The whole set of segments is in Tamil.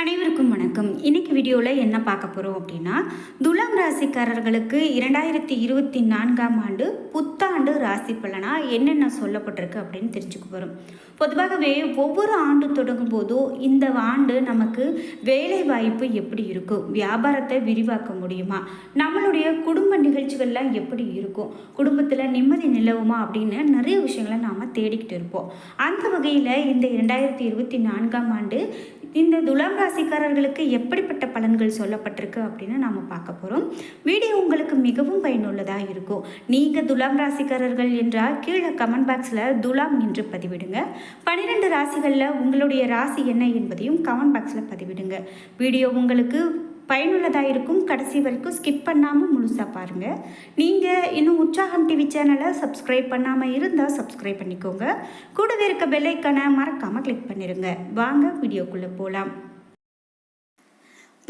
அனைவருக்கும் வணக்கம். இன்னைக்கு வீடியோவில் என்ன பார்க்க போகிறோம் அப்படின்னா துலாம் ராசிக்காரர்களுக்கு இரண்டாயிரத்தி இருபத்தி நான்காம் ஆண்டு புத்தாண்டு ராசி பலனா என்னென்ன சொல்லப்பட்டிருக்கு அப்படின்னு தெரிஞ்சுக்க போகிறோம் பொதுவாகவே ஒவ்வொரு ஆண்டு தொடங்கும் போதும் இந்த ஆண்டு நமக்கு வேலை வாய்ப்பு எப்படி இருக்கும்? வியாபாரத்தை விரிவாக்க முடியுமா? நம்மளுடைய குடும்ப நிகழ்ச்சிகள்லாம் எப்படி இருக்கும்? குடும்பத்தில் நிம்மதி நிலவுமா அப்படின்னு நிறைய விஷயங்களை நாம் தேடிக்கிட்டு இருப்போம். அந்த வகையில் இந்த இரண்டாயிரத்தி இருபத்தி நான்காம் ஆண்டு இந்த துலாம் ராசிக்காரர்களுக்கு எப்படிப்பட்ட பலன்கள் சொல்லப்பட்டிருக்கு அப்படின்னு நாம் பார்க்க போகிறோம் வீடியோ உங்களுக்கு மிகவும் பயனுள்ளதாக இருக்கும். நீங்கள் துலாம் ராசிக்காரர்கள் என்றால் கீழே கமெண்ட் பாக்ஸில் துலாம் என்று பதிவிடுங்க. பன்னிரெண்டு ராசிகளில் உங்களுடைய ராசி என்ன என்பதையும் கமெண்ட் பாக்ஸில் பதிவிடுங்க. வீடியோ உங்களுக்கு பயனுள்ளதாக இருக்கும். கடைசி வரைக்கும் ஸ்கிப் பண்ணாமல் முழுசாக பாருங்கள் நீங்கள் இன்னும் உற்சாகம் டிவி சேனலை சப்ஸ்கிரைப் பண்ணாமல் இருந்தால் சப்ஸ்கிரைப் பண்ணிக்கோங்க. கூடவே இருக்க பெல்லைக்கான மறக்காமல் கிளிக் பண்ணிடுங்க வாங்க வீடியோக்குள்ளே போகலாம்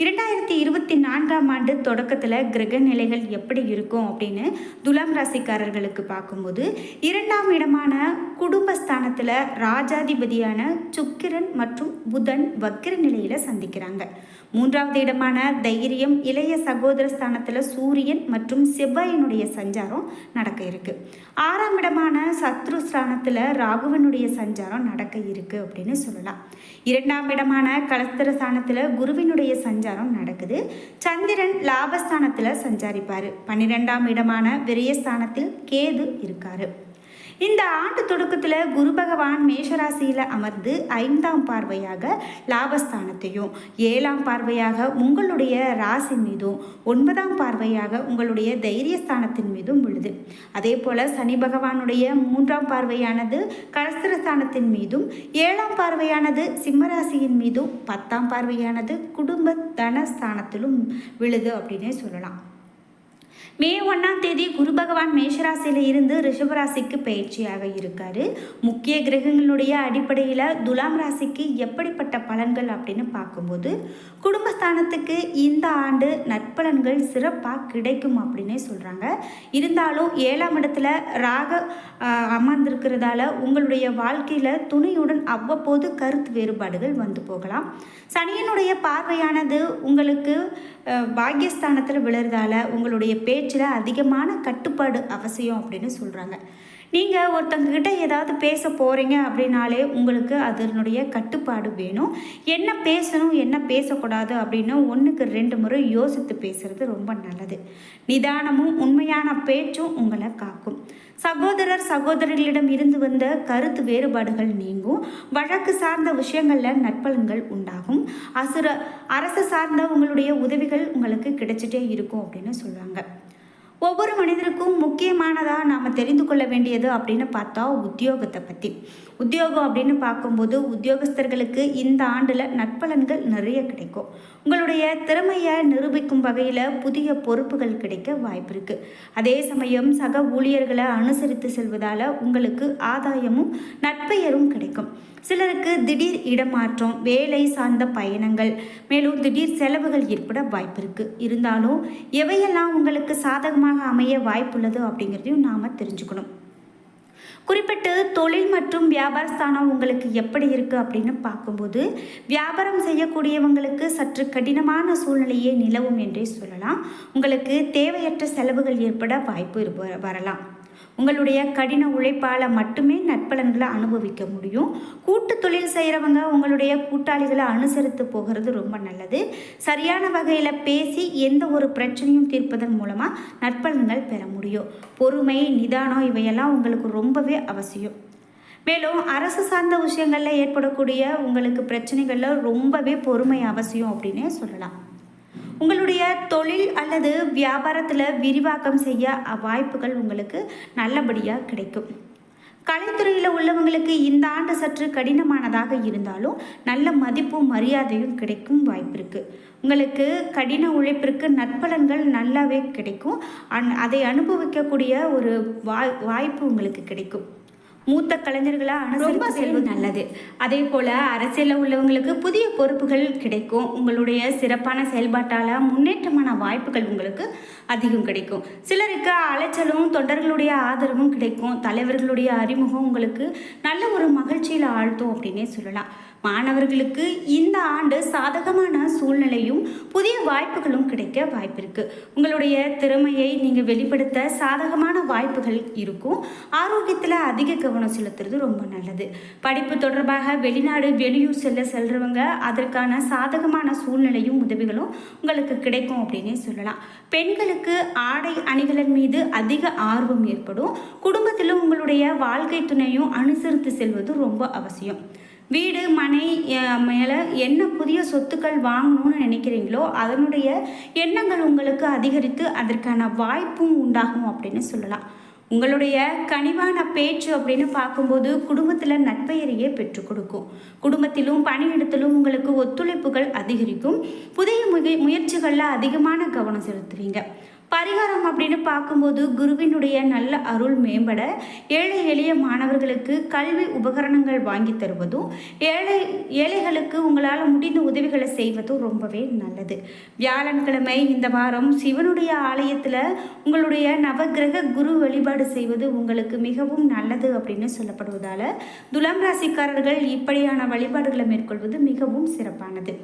இரண்டாயிரத்தி இருபத்தி நான்காம் ஆண்டு தொடக்கத்தில் கிரக நிலைகள் எப்படி இருக்கும் அப்படின்னு துலாம் ராசிக்காரர்களுக்கு பார்க்கும்போது இரண்டாம் இடமான குடும்ப ஸ்தானத்தில் ராஜாதிபதியான சுக்கிரன் மற்றும் புதன் வக்கிர நிலையில் சந்திக்கிறாங்க. மூன்றாவது இடமான தைரியம் இளைய சகோதர ஸ்தானத்தில் சூரியன் மற்றும் செவ்வாயினுடைய சஞ்சாரம் நடக்க இருக்கு. ஆறாம் இடமான சத்ரு ஸ்தானத்தில் ராகுவனுடைய சஞ்சாரம் நடக்க இருக்கு அப்படின்னு சொல்லலாம். இரண்டாம் இடமான கலஸ்தர ஸ்தானத்தில் குருவினுடைய சஞ்சாரம் நடக்குது. சந்திரன் லாபஸ்தானத்தில் சஞ்சாரிப்பார். பன்னிரெண்டாம் இடமான விரயஸ்தானத்தில் கேது இருக்காரு. இந்த ஆண்டு தொடக்கத்தில் குரு பகவான் மேஷராசியில் அமர்ந்து ஐந்தாம் பார்வையாக லாபஸ்தானத்தையும் ஏழாம் பார்வையாக உங்களுடைய ராசி மீதும் ஒன்பதாம் பார்வையாக உங்களுடைய தைரியஸ்தானத்தின் மீதும் விழுது. அதே போல் சனி பகவானுடைய மூன்றாம் பார்வையானது கலஸ்திரஸ்தானத்தின் மீதும் ஏழாம் பார்வையானது சிம்மராசியின் மீதும் பத்தாம் பார்வையானது குடும்ப தனஸ்தானத்திலும் விழுது அப்படின்னே சொல்லலாம். மே ஒன்றாம் தேதி குரு பகவான் மேஷராசியில் இருந்து ரிஷபராசிக்கு பயிற்சியாக இருக்கார். முக்கிய கிரகங்களுடைய அடிப்படையில் துலாம் ராசிக்கு எப்படிப்பட்ட பலன்கள் அப்படின்னு பார்க்கும்போது குடும்பஸ்தானத்துக்கு இந்த ஆண்டு நற்பலன்கள் சிறப்பாக கிடைக்கும் அப்படின்னே சொல்கிறாங்க இருந்தாலும் ஏழாம் இடத்துல ராக அமர்ந்திருக்கிறதால உங்களுடைய வாழ்க்கையில் துணையுடன் அவ்வப்போது கருத்து வேறுபாடுகள் வந்து போகலாம். சனியனுடைய பார்வையானது உங்களுக்கு பாக்கியஸ்தானத்தில் விழுறதால உங்களுடைய பேச்சில் அதிகமான கட்டுப்பாடு அவசியம் அப்படின்னு சொல்கிறாங்க நீங்கள் ஒருத்தங்கக்கிட்ட ஏதாவது பேச போகிறீங்க அப்படின்னாலே உங்களுக்கு அதனுடைய கட்டுப்பாடு வேணும். என்ன பேசணும் என்ன பேசக்கூடாது அப்படின்னு ஒன்றுக்கு ரெண்டு முறை யோசித்து பேசுகிறது ரொம்ப நல்லது. நிதானமும் உண்மையான பேச்சும் உங்களை காக்கும். சகோதரர் சகோதரிகளிடம் இருந்து வந்த கருத்து வேறுபாடுகள் நீங்கும். வழக்கு சார்ந்த விஷயங்களில் நட்பலன்கள் உண்டாகும். அசுர அரசு சார்ந்த உங்களுடைய உதவிகள் உங்களுக்கு கிடைச்சிட்டே இருக்கும் அப்படின்னு சொல்கிறாங்க ஒவ்வொரு மனிதருக்கும் முக்கியமானதாக நாம் தெரிந்து கொள்ள வேண்டியது அப்படின்னு பார்த்தா உத்தியோகத்தை பற்றி உத்தியோகம் அப்படின்னு பார்க்கும்போது உத்தியோகஸ்தர்களுக்கு இந்த ஆண்டில் நட்பலன்கள் நிறைய கிடைக்கும். உங்களுடைய திறமையை நிரூபிக்கும் வகையில் புதிய பொறுப்புகள் கிடைக்க வாய்ப்பு இருக்குது அதே சமயம் சக ஊழியர்களை அனுசரித்து செல்வதால் உங்களுக்கு ஆதாயமும் நட்பெயரும் கிடைக்கும். சிலருக்கு திடீர் இடமாற்றம் வேலை சார்ந்த பயணங்கள் மேலும் திடீர் செலவுகள் ஏற்பட வாய்ப்பு இருக்குது இருந்தாலும் எவையெல்லாம் உங்களுக்கு சாதகமாக அமைய வாய்ப்புள்ளது அப்படிங்கிறதையும் நாம் தெரிஞ்சுக்கணும். குறிப்பிட்டு தொழில் மற்றும் வியாபார ஸ்தானம் உங்களுக்கு எப்படி இருக்குது அப்படின்னு பார்க்கும்போது வியாபாரம் செய்யக்கூடியவங்களுக்கு சற்று கடினமான சூழ்நிலையே நிலவும் என்றே சொல்லலாம். உங்களுக்கு தேவையற்ற செலவுகள் ஏற்பட வாய்ப்பு வரலாம். உங்களுடைய கடின உழைப்பால் மட்டுமே நட்பலன்களை அனுபவிக்க முடியும். கூட்டு தொழில் செய்கிறவங்க உங்களுடைய கூட்டாளிகளை அனுசரித்து போகிறது ரொம்ப நல்லது. சரியான வகையில் பேசி எந்த ஒரு பிரச்சனையும் தீர்ப்பதன் மூலமாக நட்பலன்கள் பெற முடியும். பொறுமை நிதானம் இவையெல்லாம் உங்களுக்கு ரொம்பவே அவசியம். மேலும் அரசு சார்ந்த விஷயங்களில் ஏற்படக்கூடிய உங்களுக்கு பிரச்சனைகளில் ரொம்பவே பொறுமை அவசியம் அப்படின்னே சொல்லலாம். உங்களுடைய தொழில் அல்லது வியாபாரத்தில் விரிவாக்கம் செய்ய வாய்ப்புகள் உங்களுக்கு நல்லபடியாக கிடைக்கும். கலைத்துறையில் உள்ளவங்களுக்கு இந்த ஆண்டு சற்று கடினமானதாக இருந்தாலும் நல்ல மதிப்பும் மரியாதையும் கிடைக்கும் வாய்ப்பு இருக்குது உங்களுக்கு கடின உழைப்பிற்கு நற்பலன்கள் நல்லாவே கிடைக்கும். அன் அதை அனுபவிக்கக்கூடிய ஒரு வாய் வாய்ப்பு உங்களுக்கு கிடைக்கும். மூத்த கலைஞர்களாக ரொம்ப அனுசரித்து செல்வது நல்லது. அதே போல் அரசியலில் உள்ளவங்களுக்கு புதிய பொறுப்புகள் கிடைக்கும். உங்களுடைய சிறப்பான செயல்பாட்டால் முன்னேற்றமான வாய்ப்புகள் உங்களுக்கு அதிகம் கிடைக்கும். சிலருக்கு அலைச்சலும் தொண்டர்களுடைய ஆதரவும் கிடைக்கும். தலைவர்களுடைய அறிமுகம் உங்களுக்கு நல்ல ஒரு மகிழ்ச்சியில் ஆழ்த்தும் அப்படின்னே சொல்லலாம். மாணவர்களுக்கு இந்த ஆண்டு சாதகமான சூழ்நிலையும் புதிய வாய்ப்புகளும் கிடைக்க வாய்ப்பு உங்களுடைய திறமையை நீங்கள் வெளிப்படுத்த சாதகமான வாய்ப்புகள் இருக்கும். ஆரோக்கியத்தில் அதிக கவனம் செலுத்துறது ரொம்ப நல்லது. படிப்பு தொடர்பாக வெளிநாடு வெளியூர் செல்ல செல்றவங்க அதற்கான சாதகமான சூழ்நிலையும் உதவிகளும் உங்களுக்கு கிடைக்கும் அப்படின்னே சொல்லலாம். பெண்களுக்கு ஆடை அணிகளின் மீது அதிக ஆர்வம் ஏற்படும். குடும்பத்திலும் உங்களுடைய வாழ்க்கை துணையும் அனுசரித்து செல்வது ரொம்ப அவசியம். வீடு மனை மேலே என்ன புதிய சொத்துக்கள் வாங்கணும்னு நினைக்கிறீங்களோ அதனுடைய எண்ணங்கள் உங்களுக்கு அதிகரித்து அதற்கான வாய்ப்பும் உண்டாகும் அப்படின்னு சொல்லலாம். உங்களுடைய கனிவான பேச்சு அப்படின்னு பார்க்கும்போது குடும்பத்தில் நட்பெயரையே பெற்றுக் கொடுக்கும். குடும்பத்திலும் பணியிடத்திலும் உங்களுக்கு ஒத்துழைப்புகள் அதிகரிக்கும். புதிய முய முயற்சிகளில் அதிகமான கவனம் செலுத்துவீங்க பரிகாரம் அப்படின்னு பார்க்கும்போது குருவினுடைய நல்ல அருள் மேம்பட ஏழை எளிய மாணவர்களுக்கு கல்வி உபகரணங்கள் வாங்கி தருவதும் ஏழை ஏழைகளுக்கு உங்களால் முடிந்த உதவிகளை செய்வதும் ரொம்பவே நல்லது. வியாழன்கிழமை இந்த வாரம் சிவனுடைய ஆலயத்தில் உங்களுடைய நவக்கிரக குரு வழிபாடு செய்வது உங்களுக்கு மிகவும் நல்லது அப்படின்னு சொல்லப்படுவதால் துலாம் ராசிக்காரர்கள் இப்படியான வழிபாடுகளை மேற்கொள்வது மிகவும் சிறப்பானது.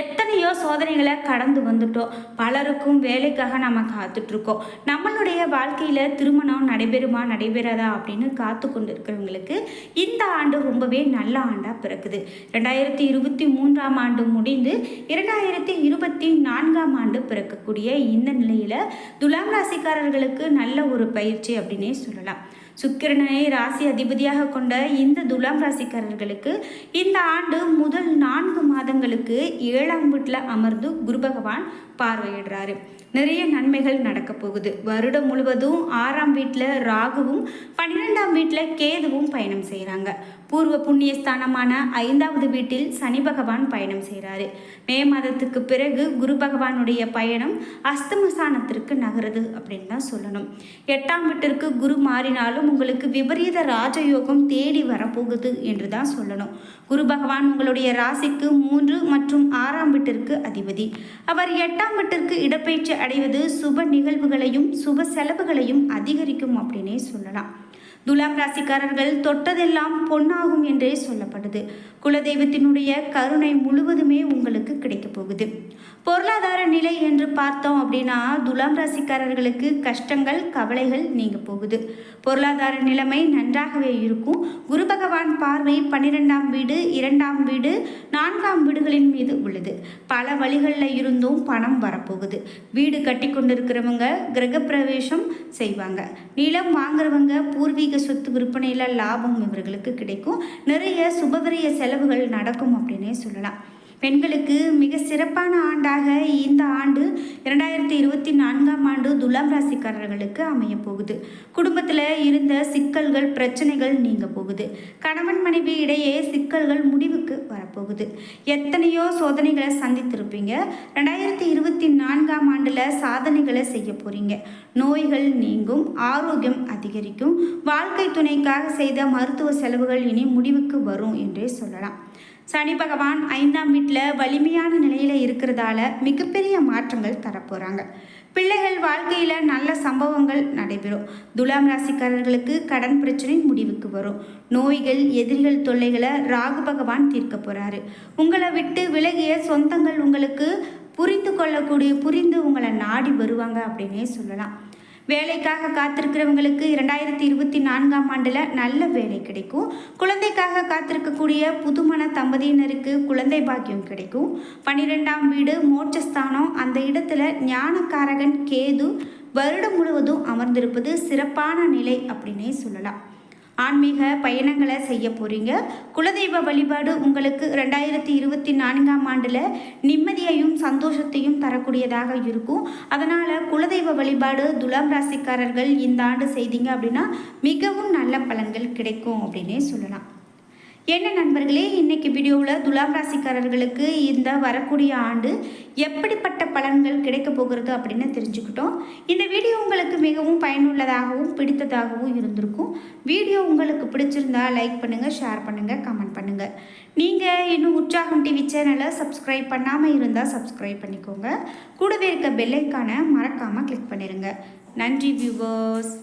எத்தனையோ சோதனைகளை கடந்து வந்துட்டோம் பலருக்கும் வேலைக்காக நம்ம காத்துட்ருக்கோம். நம்மளுடைய வாழ்க்கையில் திருமணம் நடைபெறுமா நடைபெறாதா அப்படின்னு காத்து கொண்டு இருக்கிறவங்களுக்கு இந்த ஆண்டு ரொம்பவே நல்ல ஆண்டாக பிறக்குது. ரெண்டாயிரத்தி இருபத்தி மூன்றாம் ஆண்டு முடிந்து இரண்டாயிரத்தி இருபத்தி நான்காம் ஆண்டு பிறக்கக்கூடிய இந்த நிலையில் துலாம் ராசிக்காரர்களுக்கு நல்ல ஒரு பயிற்சி அப்படின்னே சொல்லலாம். சுக்கிரனை ராசி அதிபதியாக கொண்ட இந்த துலாம் ராசிக்காரர்களுக்கு இந்த ஆண்டு முதல் நான்கு மாதங்களுக்கு ஏழாம் வீட்டில் அமர்ந்து குரு பகவான் பார்வையிடுறாரு. நிறைய நன்மைகள் நடக்க போகுது. வருடம் முழுவதும் ஆறாம் வீட்டில் ராகுவும் பன்னிரெண்டாம் வீட்டில் கேதுவும் பயணம் செய்கிறாங்க பூர்வ புண்ணிய ஸ்தானமான ஐந்தாவது வீட்டில் சனி பகவான் பயணம் செய்கிறாரு மே மாதத்துக்கு பிறகு குரு பகவானுடைய பயணம் அஸ்தமஸ்தானத்திற்கு நகருது அப்படின்னு தான் சொல்லணும். எட்டாம் வீட்டிற்கு குரு மாறினாலும் உங்களுக்கு விபரீத ராஜயோகம் தேடி வரப்போகுது என்று தான் சொல்லணும். குரு பகவான் உங்களுடைய ராசிக்கு மூன்று மற்றும் ஆறாம் வீட்டிற்கு அதிபதி. அவர் எட்டாம் வீட்டிற்கு இடப்பெயர்ச்சி அடைவது சுப நிகழ்வுகளையும் சுப செலவுகளையும் அதிகரிக்கும் அப்படின்னே சொல்லலாம். துலாம் ராசிக்காரர்கள் தொட்டதெல்லாம் பொன்னாகும் என்றே சொல்லப்படுது. குலதெய்வத்தினுடைய கருணை முழுவதுமே உங்களுக்கு கிடைக்க போகுது. பொருளாதார நிலை என்று பார்த்தோம் அப்படின்னா துலாம் ராசிக்காரர்களுக்கு கஷ்டங்கள் கவலைகள் நீங்க போகுது. பொருளாதார நிலைமை நன்றாகவே இருக்கும். குரு பகவான் பார்வை பன்னிரெண்டாம் வீடு இரண்டாம் வீடு நான்காம் வீடுகளின் மீது உள்ளது. பல வழிகளில் இருந்தும் பணம் வர போகுது வீடு கட்டி கொண்டிருக்கிறவங்க கிரகப்பிரவேசம் செய்வாங்க. நிலம் வாங்குறவங்க பூர்வீக சொத்து விற்பனையில் லாபம் இவர்களுக்கு கிடைக்கும். நிறைய சுபவிரிய செலவுகள் நடக்கும் அப்படின்னே சொல்லலாம். பெண்களுக்கு மிக சிறப்பான ஆண்டாக இந்த ஆண்டு இரண்டாயிரத்தி இருபத்தி நான்காம் ஆண்டு துலாம் ராசிக்காரர்களுக்கு அமைய போகுது. குடும்பத்தில் இருந்த சிக்கல்கள் பிரச்சனைகள் நீங்க போகுது. கணவன் மனைவி இடையே சிக்கல்கள் முடிவுக்கு வரப்போகுது. எத்தனையோ சோதனைகளை சந்தித்திருப்பீங்க. ரெண்டாயிரத்தி இருபத்தி நான்காம் ஆண்டில் சாதனைகளை செய்ய போறீங்க. நோய்கள் நீங்கும் ஆரோக்கியம் அதிகரிக்கும். வாழ்க்கை துணைக்காக செய்த மருத்துவ செலவுகள் இனி முடிவுக்கு வரும் என்றே சொல்லலாம். சனி பகவான் ஐந்தாம் வீட்டில் வலிமையான நிலையில் இருக்கிறதால மிகப்பெரிய மாற்றங்கள் தரப்போகிறாங்க பிள்ளைகள் வாழ்க்கையில் நல்ல சம்பவங்கள் நடைபெறும். துலாம் ராசிக்காரர்களுக்கு கடன் பிரச்சனை முடிவுக்கு வரும். நோய்கள் எதிரிகள் தொல்லைகளை ராகு பகவான் தீர்க்க போகிறாரு உங்களை விட்டு விலகிய சொந்தங்கள் உங்களுக்கு புரிந்து கொள்ளக்கூடிய புரிந்து உங்களை நாடி வருவாங்க அப்படின்னே சொல்லலாம். வேலைக்காக காத்திருக்கிறவங்களுக்கு இரண்டாயிரத்தி இருபத்தி நான்காம் ஆண்டில் நல்ல வேலை கிடைக்கும். குழந்தைக்காக காத்திருக்கக்கூடிய புதுமண தம்பதியினருக்கு குழந்தை பாக்கியம் கிடைக்கும். பன்னிரெண்டாம் வீடு மோட்சஸ்தானம் அந்த இடத்துல ஞானக்காரகன் கேது வருடம் முழுவதும் அமர்ந்திருப்பது சிறப்பான நிலை அப்படின்னே சொல்லலாம். ஆன்மீக பயணங்களை செய்ய போகிறீங்க குலதெய்வ வழிபாடு உங்களுக்கு ரெண்டாயிரத்தி இருபத்தி நான்காம் ஆண்டில் நிம்மதியையும் சந்தோஷத்தையும் தரக்கூடியதாக இருக்கும். அதனால் குலதெய்வ வழிபாடு துலாம் ராசிக்காரர்கள் இந்த ஆண்டு செய்தீங்க அப்படின்னா மிகவும் நல்ல பலன்கள் கிடைக்கும் அப்படின்னே சொல்லலாம். என்ன நண்பர்களே இன்றைக்கி வீடியோவில் துலாம் ராசிக்காரர்களுக்கு இந்த வரக்கூடிய ஆண்டு எப்படிப்பட்ட பலன்கள் கிடைக்க போகிறது அப்படின்னு தெரிஞ்சுக்கிட்டோம். இந்த வீடியோ உங்களுக்கு மிகவும் பயனுள்ளதாகவும் பிடித்ததாகவும் இருந்திருக்கும். வீடியோ உங்களுக்கு பிடிச்சிருந்தா லைக் பண்ணுங்கள் ஷேர் பண்ணுங்கள் கமெண்ட் பண்ணுங்கள் நீங்கள் இன்னும் உற்சாகம் டிவி சேனலை சப்ஸ்கிரைப் பண்ணாமல் இருந்தால் சப்ஸ்கிரைப் பண்ணிக்கோங்க. கூடவே இருக்க பெல்லைக்கான மறக்காமல் கிளிக் பண்ணிடுங்க நன்றி வியூவர்ஸ்